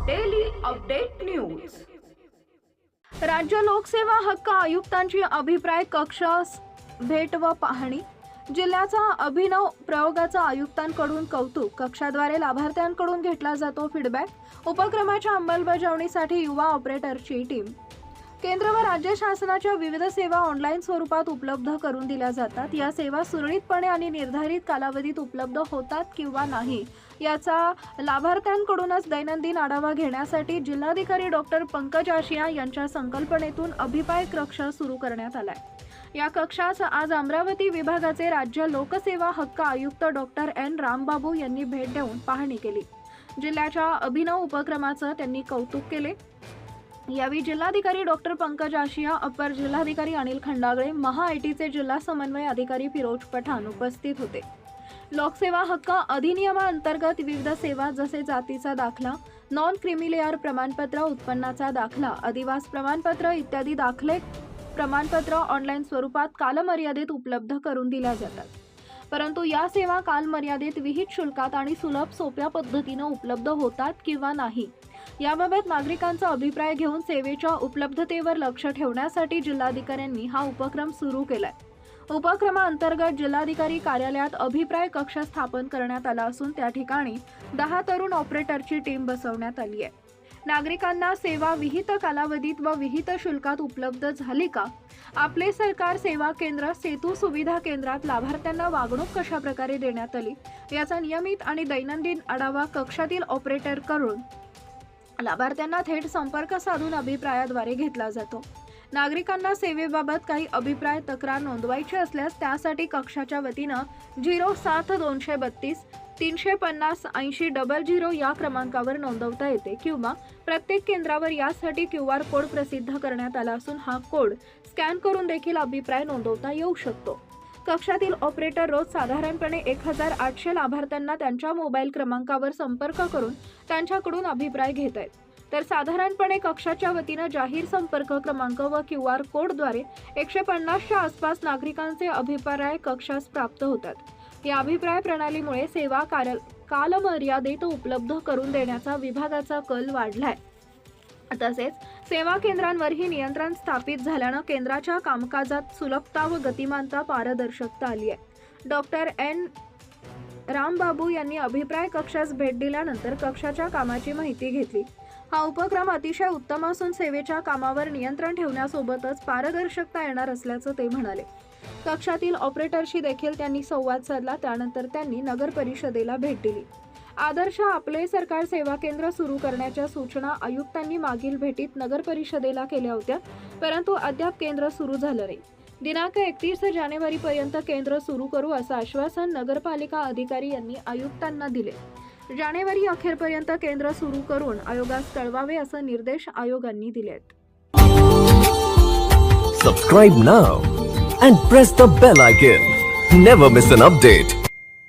Update news राज्य लोकसेवा हक्क आयुक्तांची अभिप्राय कक्ष भेट व पाहणी. जिल्ह्याचा अभिनव प्रयोगाचा आयुक्तांकडून कौतुक. कक्षाद्वारे लाभार्थ्यांकडून घेतला जातो फीडबॅक उपक्रमाच्या अंमलबजावणीसाठी युवा ऑपरेटरची टीम केंद्र व राज्य शासनाच्या विविध सेवा ऑनलाईन स्वरूपात उपलब्ध करून दिल्या जातात. या सेवा सुरळीतपणे आणि निर्धारित कालावधीत उपलब्ध होतात किंवा नाही याचा लाभार्थ्यांकडूनच दैनंदिन आढावा घेण्यासाठी जिल्हाधिकारी डॉक्टर पंकज आशिया यांच्या संकल्पनेतून अभिप्राय कक्ष सुरू करण्यात आलाय. या कक्षास आज अमरावती विभागाचे राज्य लोकसेवा हक्क आयुक्त डॉक्टर एन. रामबाबू यांनी भेट देऊन पाहणी केली. जिल्ह्याच्या अभिनव उपक्रमाचं त्यांनी कौतुक केले. यावेळी जिल्हाधिकारी डॉक्टर पंकज आशिया अपर जिल्हाधिकारी अनिल खंडागळे महा आय टीचे जिल्हा समन्वय अधिकारी फिरोज पठाण उपस्थित होते. लोकसेवा हक्क अधिनियमाअंतर्गत विविध सेवा जसे जातीचा दाखला नॉन क्रिमिलेअर प्रमाणपत्र उत्पन्नाचा दाखला अधिवास प्रमाणपत्र इत्यादी दाखले प्रमाणपत्र ऑनलाईन स्वरूपात कालमर्यादेत उपलब्ध करून दिल्या जातात. परंतु या सेवा कालमर्यादेत विहित शुल्कात आणि सुलभ सोप्या पद्धतीनं उपलब्ध होतात किंवा नाही याबाबत नागरिकांचा अभिप्राय घेऊन सेवेच्या उपलब्धतेवर लक्ष ठेवण्यासाठी जिल्हाधिकाऱ्यांनी हा उपक्रम सुरू केलाय. उपक्रमाअंतर्गत जिल्हाधिकारी कार्यालयात अभिप्राय कक्ष स्थापन करण्यात आला असून त्या ठिकाणी दहा तरुण ऑपरेटरची टीम बसवण्यात आली आहे. नागरिकांना सेवा विहित कालावधीत व विहित शुल्कात उपलब्ध झाली का? आपले सरकार सेवा केंद्र सेतू सुविधा केंद्रात लाभार्थ्यांना वागणूक कशा प्रकारे देण्यात आली? याचा नियमित आणि दैनंदिन आढावा कक्षातील ऑपरेटर करून लाभार्थ्यांना थेट संपर्क साधून अभिप्रायाद्वारे घेतला जातो. नागरिकांना सेवेबाबत काही अभिप्राय तक्रार नोंदवायची असल्यास त्यासाठी कक्षाच्या वतीनं झिरो सात दोनशे बत्तीस तीनशे पन्नास ऐंशी डबल झिरो या क्रमांकावर नोंदवता येते किंवा प्रत्येक केंद्रावर यासाठी क्यू आर कोड प्रसिद्ध करण्यात आला असून हा कोड स्कॅन करून देखील अभिप्राय नोंदवता येऊ शकतो. कक्षातील ऑपरेटर रोज साधारणपणे एक हजार आठशे लाभार्थ्यांना त्यांच्या मोबाईल क्रमांकावर संपर्क करून त्यांच्याकडून अभिप्राय घेत आहेत. तर साधारणपणे कक्षाच्या वतीनं जाहीर संपर्क क्रमांक व क्यू आर कोडद्वारे एकशे पन्नासच्या आसपास नागरिकांचे अभिप्राय कक्षास प्राप्त होतात. या अभिप्राय प्रणालीमुळे सेवा कार्य कालमर्यादेत उपलब्ध करून देण्याचा विभागाचा कल वाढलाय. तसेच सेवा केंद्रांवरही नियंत्रण स्थापित झाल्यानं केंद्राच्या कामकाजात सुलभता व गतिमानता पारदर्शकता आली आहे. Doctor N. रामबाबू यांनी अभिप्राय कक्षास भेट दिल्यानंतर कक्षाच्या कामाची माहिती घेतली. हा उपक्रम अतिशय उत्तम असून सेवेच्या कामावर नियंत्रण ठेवण्यासोबतच पारदर्शकता येणार असल्याचं ते म्हणाले. कक्षातील ऑपरेटरशी देखील त्यांनी संवाद साधला त्यानंतर त्यांनी नगर परिषदेला भेट दिली. आदर्श आपले सरकार सेवा केंद्र सुरू करण्याच्या सूचना आयुक्तांनी मागील भेटीत नगर परिषदेला केल्या होत्या परंतु अद्याप केंद्र सुरू झालं नाही. दिनांक एकतीस जानेवारीपर्यंत केंद्र सुरू करू असं आश्वासन नगरपालिका अधिकारी यांनी आयुक्तांना दिले. जानेवारी अखेरपर्यंत केंद्र सुरू करून आयोगास कळवावे असं निर्देश आयोगांनी दिलेत subscribe now and press the bell icon never miss an update